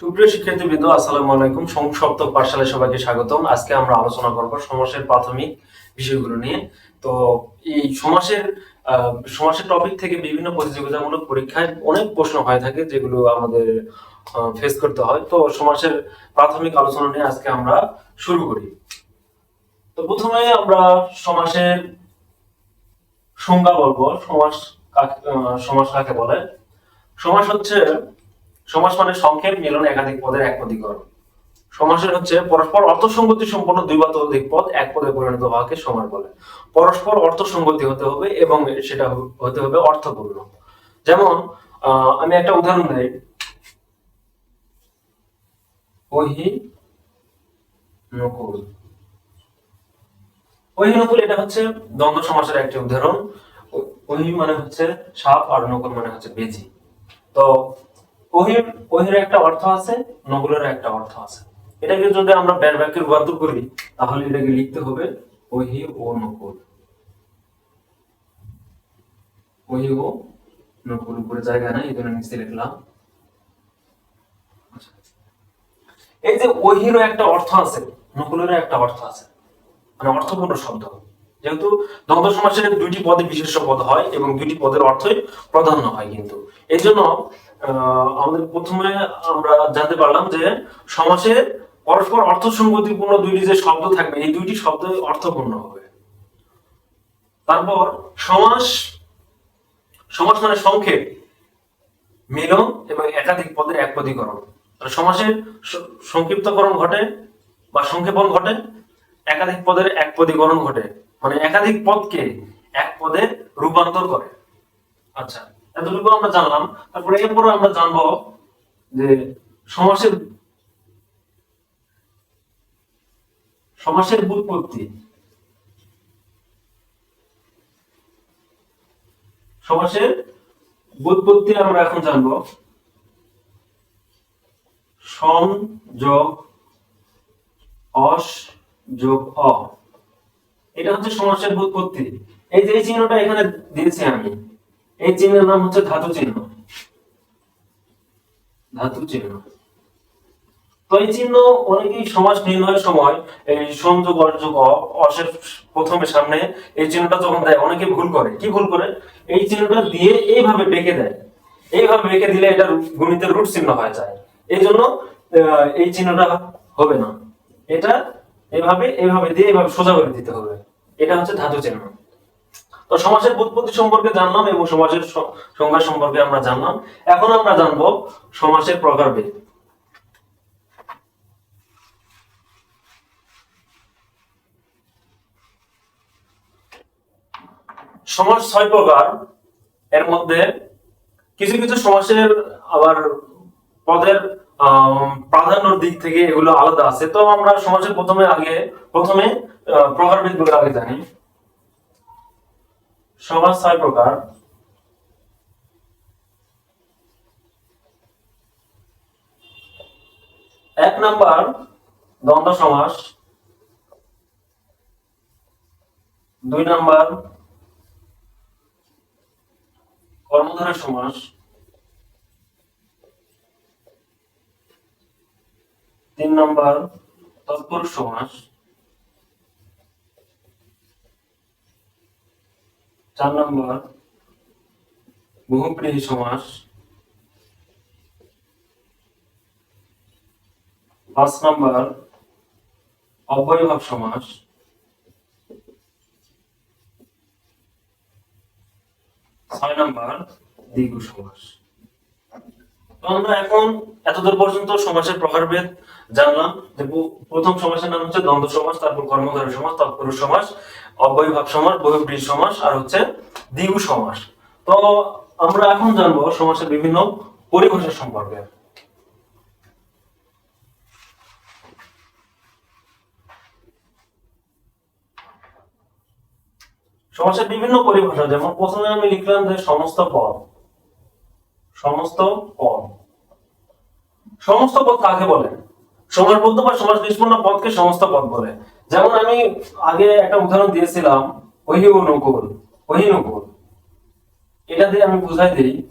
সুপ্রিয় শিক্ষার্থীবৃন্দ, আসসালামু আলাইকুম। সংসপ্ত পাঠশালায় সবাইকে স্বাগতম। আজকে আমরা আলোচনা করব সমাসের প্রাথমিক বিষয়গুলো নিয়ে। তো এই সমাসের সমাসের টপিক থেকে বিভিন্ন প্রতিযোগিতামূলক পরীক্ষায় অনেক প্রশ্ন হয়ে থাকে যেগুলো আমাদের ফেস করতে হয়। তো সমাসের প্রাথমিক আলোচনা নিয়ে আজকে আমরা শুরু করি। তো প্রথমে আমরা সমাসের সংজ্ঞা বলব। সমাস সমাস কাকে বলে? সমাস হচ্ছে সমাস মানে সংক্ষেপ মিলন একাধিক পদের একপদীকরণ সমাসের হচ্ছে পরস্পর অর্থসঙ্গতি সম্পন্ন দুই বা ততোধিক পদ এক পদে পরিণত হওয়াকে সমাস বলে। পরস্পর অর্থসঙ্গতি হতে হবে এবং সেটা হতে হবে অর্থপূর্ণ। যেমন আমি একটা উদাহরণ দেই। ওহি নকুল। ওহি নকুল এটা হচ্ছে দ্বন্দ্ব সমাসের একটি উদাহরণ। ওহি মানে হচ্ছে সাপ আর নকুল মানে হচ্ছে বেজি। তো ওহির ওহির একটা অর্থ আছে নকুলের একটা অর্থ আছে। এটাকে যদি আমরা ব্যার বাক্যে রূপান্তর করি, তাহলে এটাকে লিখতে হবে ওহি ও নকুল। ওহি ও নকুল, উপরে জায়গা নাই, এই নিচে লিখলাম। আচ্ছা। এই যে ওহিরও একটা অর্থ আছে, নকুলেরও একটা অর্থ আছে। মানে অর্থপূর্ণ শব্দ। যেহেতু দ্বন্দ্ব সমাসের দুইটি পদে বিশেষ্য পদ হয় এবং দুইটি পদের অর্থই প্রাধান্য হয় কিন্তু। এই জন্য আমাদের প্রথমে আমরা জানতে পারলাম যে সমাসে পরস্পর অর্থসঙ্গতিপূর্ণ দুইটি যে শব্দ থাকবে, এই দুইটি শব্দ অর্থপূর্ণ হবে। তারপর, সমাস সমাস মানে সংক্ষেপ, মিলন এবং একাধিক পদের একপদীকরণ। সমাসের সংক্ষিপ্তকরণ ঘটে বা সংক্ষেপণ ঘটে। একাধিক পদের একপদীকরণ ঘটে। মানে একাধিক পদকে এক পদে রূপান্তর করে। আচ্ছা এতটুকু আমরা জানলাম। তারপরে এরপরে আমরা জানব যে সমাসের সমাসের বুৎপত্তি সমাসের বুৎপত্তি আমরা এখন জানব। সংযোগ অস যোগ অ। এটা হচ্ছে সমাসের বুৎপত্তি এই যে চিহ্নটা এখানে দিয়েছি আমি, এই চিহ্নের নাম হচ্ছে ধাতু চিহ্ন। ধাতু চিহ্ন। তো এই চিহ্ন অনেকেই সমাস নির্ণয়ের সময় এই সংযোগ অযোগ অসের প্রথমে সামনে এই চিহ্নটা যখন দেয়, অনেকে ভুল করে। কি ভুল করে? এই চিহ্নটা দিয়ে এইভাবে বেঁকে দেয়। এইভাবে বেঁকে দিলে এটা গণিতের রুট চিহ্ন হয়ে যায়। এই জন্য এই চিহ্নটা হবে না। এটা এভাবে এভাবে দিয়ে এভাবে সোজা করে দিতে হবে। এটা হচ্ছে ধাতু চিহ্ন। তো সমাসের বুৎপত্তি সম্পর্কে জানলাম এবং সমাসের স- সংজ্ঞা সম্পর্কে আমরা জানলাম। এখন আমরা জানব সমাসের প্রকারভেদ। সমাস ছয় প্রকার। এর মধ্যে কিছু কিছু সমাসের আবার পদের প্রাধান্যর দিক থেকে এগুলো আলাদা আছে। তো আমরা সমাজের প্রথমে আগে, প্রথমে প্রকারভেদগুলো আগে জানি। সমাজ ছয় প্রকার। এক নাম্বার, দ্বন্দ্ব সমাস দুই নাম্বার, কর্মধারা সমাস নম্বর তৎপুরুষ সমাস চার নম্বর বহুব্রীহি সমাস পাঁচ নম্বর অব্যয়ভাব সমাস ছয় নম্বর দ্বিগু সমাস তো আমরা এখন এতদূর পর্যন্ত সমাসের প্রকারভেদ জানলাম। যে প্রথম সমাসের নাম হচ্ছে দ্বন্দ্ব সমাস, তারপর কর্মধারী সমাস তৎপুরুষ সমাস অব্যয়ভাব সমাস বহুব্রীহি সমাস, আর হচ্ছে দ্বিগু সমাস। তো আমরা এখন জানব সমাসের বিভিন্ন পরিভাষা সম্পর্কে। সমাসের বিভিন্ন পরিভাষা, যেমন প্রথমে আমি লিখলাম যে সমস্ত পদ। সমস্ত পদ। সমস্ত পদ কাকে বলে? সমাসবদ্ধ বা সমাস নিষ্পন্ন পদকে সমস্ত পদ বলে। যেমন আমি আগে একটা উদাহরণ দিয়েছিলাম ওহি অনুকূল ওহিনুকূল এটা দিয়ে আমি বুঝাই দিই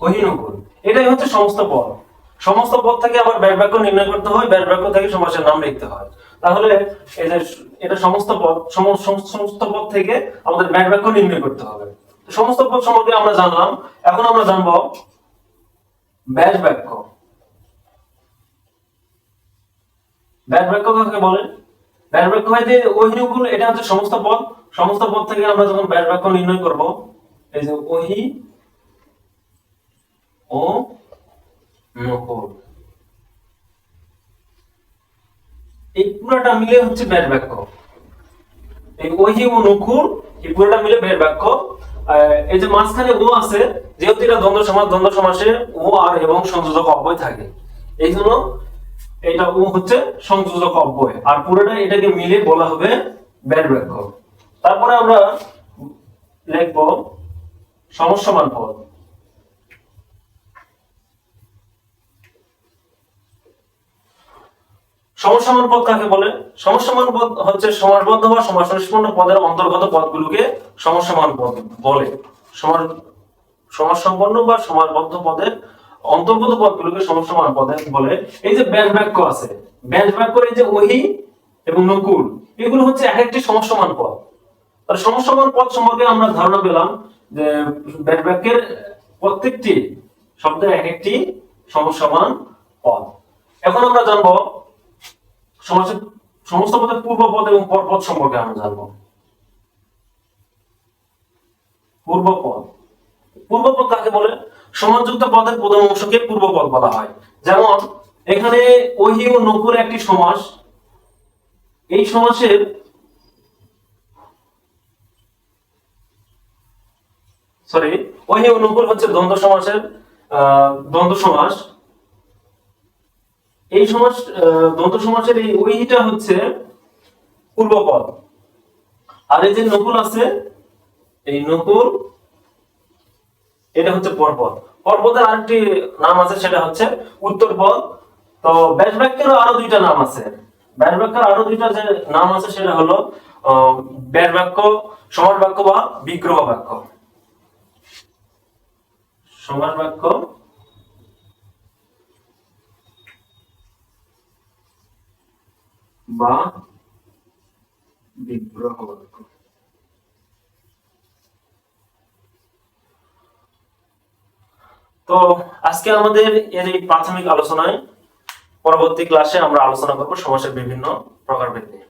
ওহিনুকূল এটাই হচ্ছে সমস্ত পদ। সমস্ত পদ থেকে আবার ব্যাট বাক্য নির্ণয় করতে হয় ব্যাট বাক্য থেকে সমাসের নাম লিখতে হয়। তাহলে এই যে এটা সমস্ত পদ, সম- সম- সমস্ত পদ থেকে আমাদের ব্যাট বাক্য নির্ণয় করতে হবে। সমস্ত পদ সম্পর্কে আমরা জানলাম। এখন আমরা জানব ব্যাস বাক্য। ব্যাস বাক্য কাকে বলে? ব্যাস বাক্য হয় যে ওহিনুগুলো এটা হচ্ছে সমস্ত পদ। সমস্ত পদ থেকে আমরা যখন ব্যাস বাক্য নির্ণয় করব, এই যে ওহি ও নকল। এই পুরোটা মিলে হচ্ছে ব্যাস বাক্য। এই ওহি ও নকুর এই পুরোটা মিলে ব্যাস বাক্য। এই যে মাঝখানে ও আছে, যেহেতু এটা দ্বন্দ্ব সমাস, দ্বন্দ্ব সমাসে ও আর এবং সংযোজক অব্যয় থাকে। এই জন্য এটা ও হচ্ছে সংযোজক অব্যয়। আর পুরোটা এটাকে মিলে বলা হবে ব্যাড বাক্য তারপরে আমরা লিখব সমস্যমান পদ। সমস্যমান পদ কাকে বলে? সমস্যমান পদ হচ্ছে সমাসবদ্ধ বা সমাসনিষ্পন্ন পদের অন্তর্গত পদগুলোকে সমস্যমান পদ বলে। সমাস, সমাসসম্পন্ন বা সমাসবদ্ধ পদের অন্তর্গত পদগুলোকে সমস্যমান পদে বলে। এই যে ব্যাস বাক্য আছে, ব্যাস বাক্যের এই যে ওহি এবং নকুল, এগুলো হচ্ছে এক একটি সমস্যমান পদ। আর সমস্যমান পদ সম্পর্কে আমরা ধারণা পেলাম যে ব্যাস বাক্যের প্রত্যেকটি শব্দের এক একটি সমস্যমান পদ। এখন আমরা জানব সমাসের সমস্ত পদের পূর্বপদ এবং পরপদ সম্পর্কে আমরা জানব। পূর্বপদ পূর্বপদ কাকে বলে? সমাজযুক্ত পদের প্রথম অংশকে পূর্বপদ বলা হয়। যেমন এখানে ওহি ও নকুর একটি সমাস এই সমাসের সরি ওহি ও নকুর হচ্ছে দ্বন্দ্ব সমাসের আহ, দ্বন্দ্ব সমাস এই সমাস দ্বন্দ্ব সমাসের এই ওইটা হচ্ছে পূর্বপদ। আর এই যে নকুল আছে এই নকুল এটা হচ্ছে পরপদ। পরপদের আরেকটি নাম আছে সেটা হচ্ছে উত্তরপদ। তো ব্যাস বাক্যেরও আরও দুইটা নাম আছে। ব্যাস বাক্যের আরও দুইটা যে নাম আছে সেটা হলো আহ, ব্যাস বাক্য সমাস বাক্য বা বিগ্রহ বাক্য সমাস বাক্য বা বিগ্রহ তো আজকে আমাদের এর এই প্রাথমিক আলোচনায় পরবর্তী ক্লাসে আমরা আলোচনা করব সমাসের বিভিন্ন প্রকারভেদ নিয়ে।